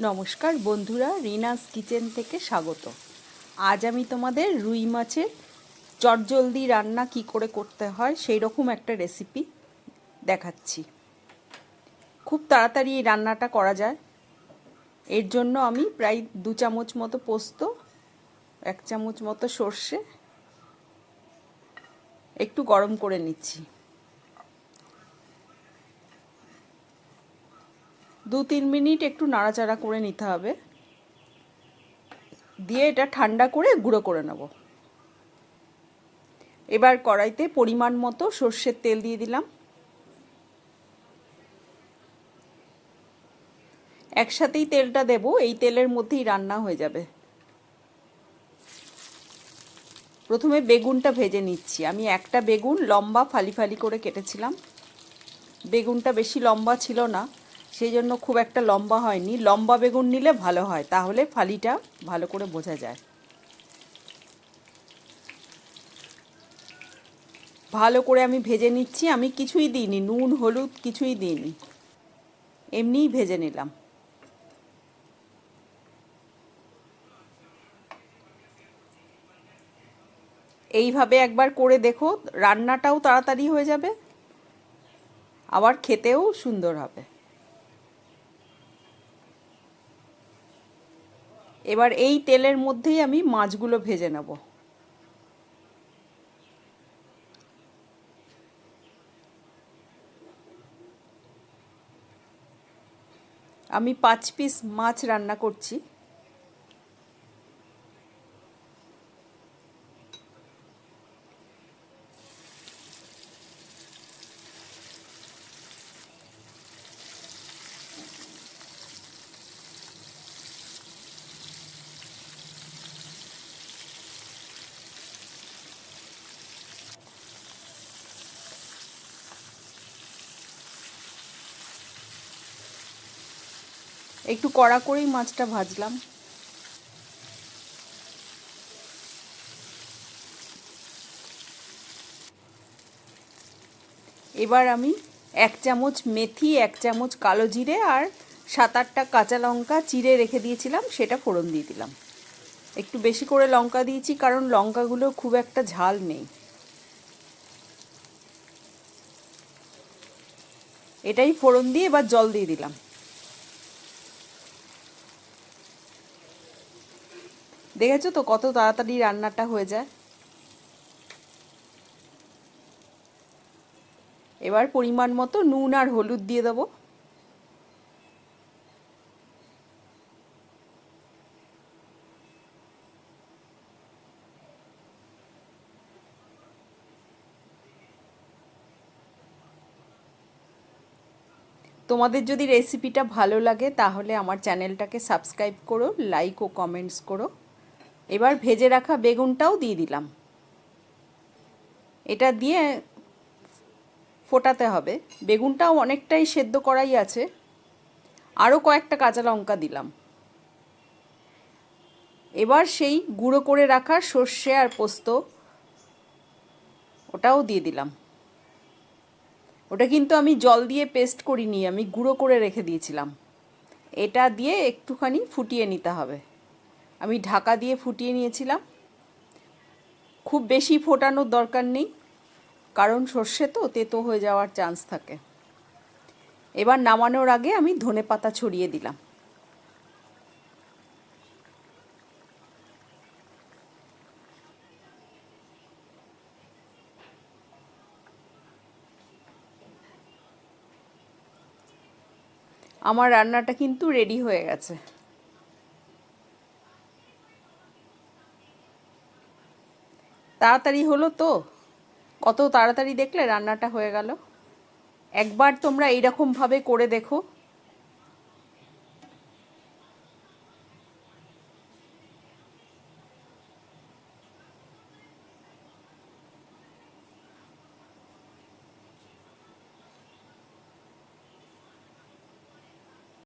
নমস্কার বন্ধুরা, রিনাস কিচেন থেকে স্বাগত। আজ আমি তোমাদের রুই মাছের চটজলদি রান্না কি করে করতে হয় সেই রকম একটা রেসিপি দেখাচ্ছি। খুব তাড়াতাড়ি এই রান্নাটা করা যায়। এর জন্য আমি প্রায় দু চামচ মতো পোস্ত, এক চামচ মতো সর্ষে, একটু গরম করে নিচ্ছি। দু তিন মিনিট একটু নাড়াচাড়া করে নিতে হবে। দিয়ে এটা ঠান্ডা করে গুঁড়ো করে নেব। এবার কড়াইতে পরিমাণ মতো সর্ষের তেল দিয়ে দিলাম। একসাথেই তেলটা দেব, এই তেলের মধ্যেই রান্না হয়ে যাবে। প্রথমে বেগুনটা ভেজে নিচ্ছি। আমি একটা বেগুন লম্বা ফালি ফালি করে কেটেছিলাম। বেগুনটা বেশি লম্বা ছিল না। সেই জন্য খুব একটা লম্বা হয়নি। লম্বা বেগুন নিলে ভালো হয়, তাহলে ফালিটা ভালো করে বোঝা যায়। ভালো করে আমি ভেজে নিচ্ছি। আমি কিছুই দিইনি, নুন, হলুদ কিছুই দিইনি। এমনিই ভেজে নিলাম। এইভাবে একবার করে দেখো, রান্নাটাও তাড়াতাড়ি হয়ে যাবে, আবার খেতেও সুন্দর হবে। এবার এই তেলের মধ্যেই আমি মাছগুলো ভেজে নেব। আমি পাঁচ পিস মাছ রান্না করছি। একটু কড়া করেই মাছটা ভাজলাম। এবার আমি এক চামচ মেথি, এক চামচ কালো জিরে আর সাত আটটা কাঁচা লঙ্কা চিড়ে রেখে দিয়েছিলাম, সেটা ফোড়ন দিয়ে দিলাম। একটু বেশি করে লঙ্কা দিয়েছি, কারণ লঙ্কাগুলো খুব একটা ঝাল নেই। এটাই ফোড়ন দিয়ে এবার জল দিয়ে দিলাম। দেখেছ তো কত তাড়াতাড়ি রান্নাটা হয়ে যায়? এবার পরিমাণ মতো নুন আর হলুদ দিয়ে দেবো। তোমাদের যদি রেসিপিটা ভালো লাগে, তাহলে আমার চ্যানেলটাকে সাবস্ক্রাইব করো লাইক ও কমেন্টস করো। এবার ভেজে রাখা বেগুনটাও দিয়ে দিলাম। এটা দিয়ে ফোটাতে হবে। বেগুনটাও অনেকটাই সেদ্ধ করাই আছে। আরও কয়েকটা কাঁচা লঙ্কা দিলাম। এবার সেই গুঁড়ো করে রাখা সর্ষে আর পোস্ত, ওটাও দিয়ে দিলাম। ওটা কিন্তু আমি জল দিয়ে পেস্ট করিনি, আমি গুঁড়ো করে রেখে দিয়েছিলাম। এটা দিয়ে একটুখানি ফুটিয়ে নিতে হবে। আমি ঢাকা দিয়ে ফুটিয়ে নিয়েছিলাম। খুব বেশি ফোটানোর দরকার নেই, কারণ সর্ষে তো তেতো হয়ে যাওয়ার চান্স থাকে। এবার নামানোর আগে আমি ধনে পাতা ছড়িয়ে দিলাম। আমার রান্নাটা কিন্তু রেডি হয়ে গেছে। তাড়াতাড়ি হলো তো। কত তাড়াতাড়ি দেখলে রান্নাটা হয়ে গেল। একবার তোমরা এইরকমভাবে করে দেখো।